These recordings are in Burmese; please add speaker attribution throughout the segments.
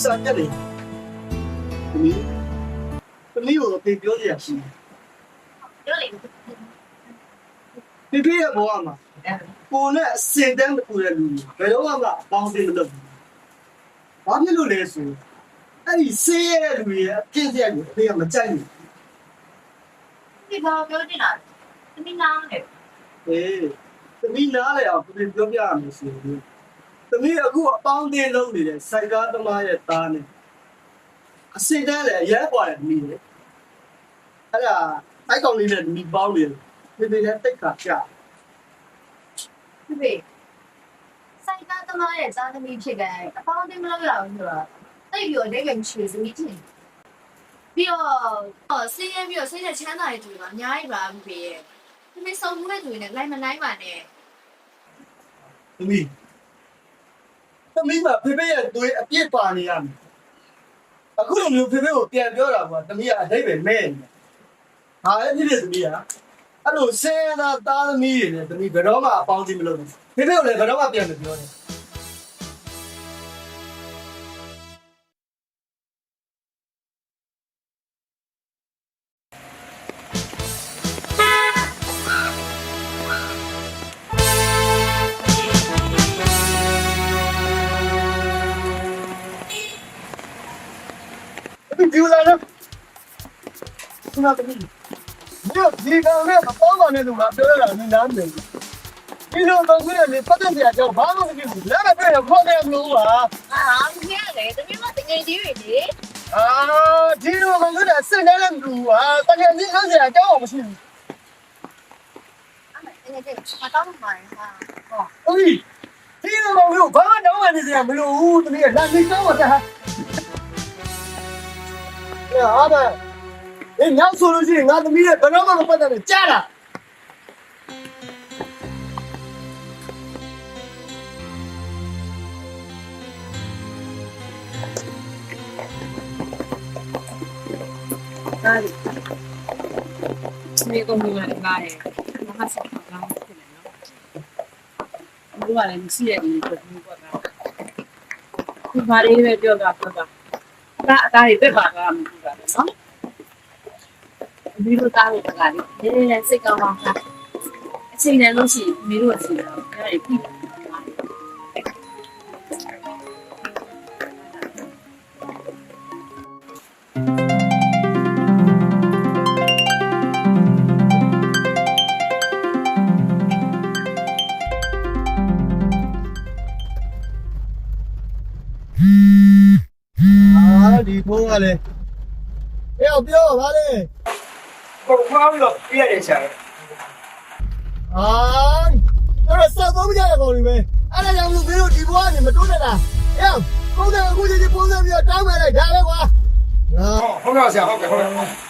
Speaker 1: ပြက်နေသမီးသမီးကိုအဖေပြောစရာရှိတယ်
Speaker 2: ပြောလေ
Speaker 1: ဖေဖေရဲ့ဘဝမှာကိုနဲ့အစင်တန်းတူတဲ့လူဘယ်တော့မှအပေါင်းအသင်းမလုပ်ဘူးဘာဖြစ်လို့လဲဆိုအဲ့ဒီဆေးရဲ့လူရဲ့အပြစ်ရက်ကိုအဖေကမကြိုက်ဘူး
Speaker 2: ဒီဘာပြောနေတာသမီးနားလေ
Speaker 1: အေးသမီးနားလေအောင်ဖေဖေပြောပြရမယ်ဆိုရင် သမီးအခုအပေါင်းအသင်းလုပ်နေတဲ့စိုက်ကားသမားရဲ့သားနဲ့အစင်တန်းလည်းအရဲပွားတယ်သမီးလေအဲ့ဒါအဲ့ကောင်လေးနဲ့သမီးပေါင်းနေတယ်ဖေဖေလည်းတိတ်ခါပြ
Speaker 2: ဖေဖေစိုက်ကသမားရဲ့သားသမီးဖြစ်တဲ့အပေါင်းအသင်းမလုပ်ရဘူးဆိုတာတိတ်ပြီးတော့ဒိတ်ကချွေသမီးချင်းပြီးတော့ဆေးရပြီးတော့ဆေးတဲ့ချမ်းသာတဲ့သူတွေကအများကြီးပါဖေဖေရဲ့ဖေဖေစုံမှုတဲ့သူတွေနဲ့လိုက်မနိုင်ပါနဲ့
Speaker 1: သမီး သမီးကဖေဖေရဲ့သွေးအပြစ်ပါနေရမယ်အခုလိုမျိုးဖေဖေကိုပြန်ပြောတာကသမီးကအတိတ်ပဲမဲ့နေဟာအဲ့ဒီသမီးကအဲ့လိုဆင်းရဲသားသားသမီးတွေနဲ့သမီးဘယ်တော့မှအပေါင်းအသင်းမလုပ်ဘူးဖေဖေကိုလည်းဘယ်တော့မှပြန်မပြောနဲ့ ဒီလာလားဒီမှာတမီးဒီကောင်နဲ့အပေါင်းပါနဲ့သူကပြောရတာနင်းနားမနေဘူးဒီလိုတော့ခွေးနဲ့ပတ်သက်စရာကြောင့်ဘာမှမဖြစ်ဘူးလက်မပြည့်တော့ခေါ်တယ်မလို့ပါ
Speaker 2: အာဖေဖေကလည်းသမီးမတကယ်ကြီးတွေလေ
Speaker 1: အာဒီလိုကောင်ကစင်နေတယ်လူဟာတကယ်ကြီးလို့စရာအကြောင်းမရှိဘူး
Speaker 2: အဲ့ဒါတကယ်ကြီးမတောင်းမှန်ဟာဟော။
Speaker 1: ဦးကြီးဒီလိုကောင်မျိုးဘာမှတောင်းမှနေစရာမလိုဘူးတမီးကလက်နေကော င်းတာဟာ။ညအားမ။အေးညောက်ဆိုလို့ရှိရင်ငါသမီးရဲ့ဘယ်တော့မှမပတ်သက်နဲ့ကြားလား
Speaker 3: ဒါလေဒီကုမ္ပဏီကလည်းငားတယ်။ဘာမှဆက်ကောင်းဖြစ်နေနော်။ဘုရားလည်းမရှိရဘူးပြောဘူးကွာ။ဒီဘာလေးပဲပြောတာပြောတာ။ဒါအသားတွေပြက်ပါကမကြည့် ပါနဲ့နော်။ဒီလိုသားလို့တကားလေးနည်းနည်းစိတ်ကောင်းအောင်ဟာအချိန်နဲ့လို့ရှိရင်မင်းတို့အစီအတော့အဲ့ဒါပြီးတယ်။
Speaker 1: အာဒီဖုန်းကလည်းအေးပြောပါလေ
Speaker 4: ပုံမှားပြီးတော့ပြရတယ်ဆရာ။
Speaker 1: အာအဲ့ဒါစောက်သုံးကြရကောင်တွေပဲ။အဲ့ဒါကြောင့်လို့မင်းတို့ဒီဘွားကနေမတိုးနဲ့လား။အေးပုံစံအခုချင်းပုံစံပြီးတော့တောင်းမယ်လိုက်ဒါပဲကွာ။ဟာ
Speaker 4: ဟုတ်ကဲ့ဆရာဟုတ်ကဲ့ဟုတ်ကဲ့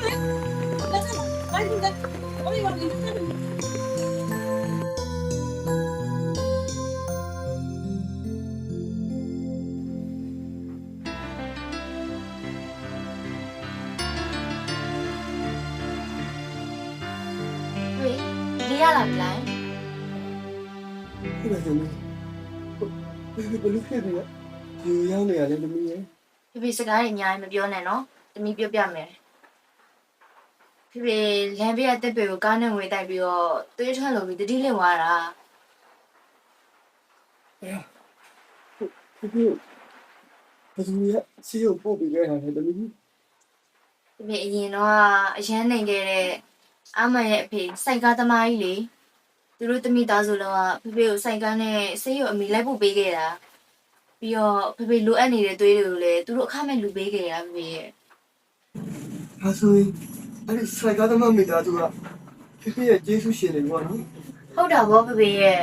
Speaker 2: ရလာမလား
Speaker 1: ဒီလိုဆိုနေဘယ်လိုဖြစ်နေလဲဒီရောက်နေရတယ်သမီးရဲ့
Speaker 2: ဖေဖေစကားတွေအများကြီးမပြောနဲ့နော်တမီးပြောပြမယ်ဖေဖေလမ်းဘေးကတက်ပေကိုကားနဲ့ငွေတိုက်ပြီးတော့သွေးထွက်လို့ပြီးတတိလင့်သွားတာ
Speaker 1: ဒီလိုဘယ်သူရစီကိုပို့ပြီးခဲ့တာလဲသမီး
Speaker 2: ဖေဖေအရင်တော့အရန်နိုင်ခဲ့တဲ့ အမန်ရဲ့အဖေစိုက်ကားသမားကြီးလေသူတို့တမီးသားစုလုံးကဖေဖေကိုစိုက်ကားနဲ့ဆေးရုံအမိလိုက်ပို့ပေးခဲ့တာပြီးတော့ဖေဖေလိုအပ်နေတဲ့သွေးတွေကိုလည်းသူတို့အခမဲ့လူပေးခဲ့တာဖေဖေရဲ့
Speaker 1: ဒါဆိုရင်အဲ့ဒီစိုက်ကားသမားမိသားစုကဖေဖေရဲ့ကျေးဇူးရှင်တွေပေါ့နော်
Speaker 2: ဟုတ်တာဗောဖေဖေရဲ့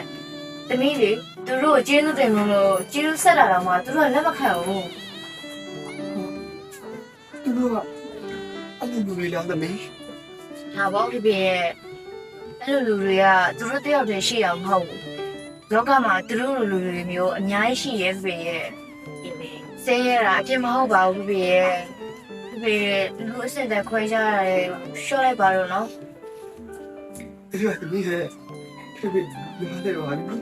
Speaker 2: တမီးလေသူတို့ကိုကျေးဇူးတင်လို့ကျေးဇူးဆက်တာတော့မှသူတို့ကလက်မခံဘူး
Speaker 1: သူတို့ကအဲ့လိုလူတွေလားသမီး
Speaker 2: ဒါဗောဖေဖေရဲ့အဲ့လိုလူတွေကသူတို့တယောက်တည်းရှိအောင်မဟုတ်ဘူးလောကမှာသူတို့လိုလူတွေမျိုးအများကြီးရှိရဲ့ဖေဖေရဲ့ဆင်းရဲတာအပြစ်မဟုတ်ပါဘူးဖေဖေရဲ့ဖေဖေရဲ့လူအစ်စ်တဲ့ခွဲကြရတယ်ရှော့လိုက်ပါတော့နော်
Speaker 1: အဲ့ဒါသမီးရဲ့ဖေဖေလူဟာတဲ့တော့ဟာနော်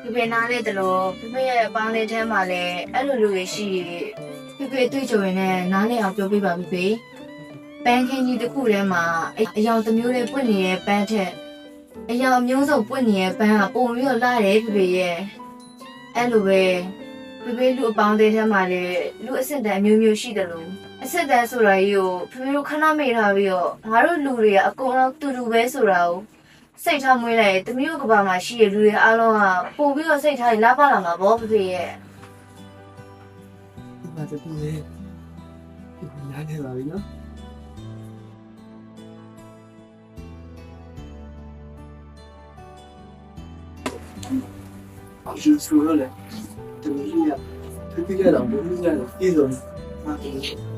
Speaker 2: ဖေဖေနားလေတလို့ဖေဖေရဲ့အပေါင်းလေးထဲမှာလည်းအဲ့လိုလူတွေရှိ ဖေဖေတွေ့ကြုံရင်လည်းနားလေအောင်ပြောပြပါဖေဖေပန်းခင်းကြီးတစ်ခုထဲမှာအယောင်တစ်မျိုးလေးပွင့်နေတဲ့ပန်းထက်အယောင်မျိုးစုံပွင့်နေတဲ့ပန်းကပုံပြီးတော့လာတယ်ဖေဖေရဲ့အဲ့လိုပဲဖေဖေလူအပေါင်းလေးထဲမှာလည်းလူအစ်စ်တန်းအမျိုးမျိုးရှိတယ်လို့အစ်စ်တန်းဆိုတာကြီးကိုဖေဖေတို့ခဏမေ့ထားပြီးတော့ငါတို့လူတွေကအကုန်လုံးတူတူပဲဆိုတာကိုစိတ်ထားမွေးလိုက်တမီးတို့ကဘာမှာရှိရလူတွေအားလုံးကပို့ပြီးတော့စိတ်ထားလာပါလာမှာဗောဖေဖေရဲ့
Speaker 1: ဒီမှာသမီးရဲ့ဒီနားနေပါပြီနော်အရှင်ဆိုရလေတမီးရဲ့ဖေဖေကတော့ဘယ်လိုလဲပြေဆုံးမှာ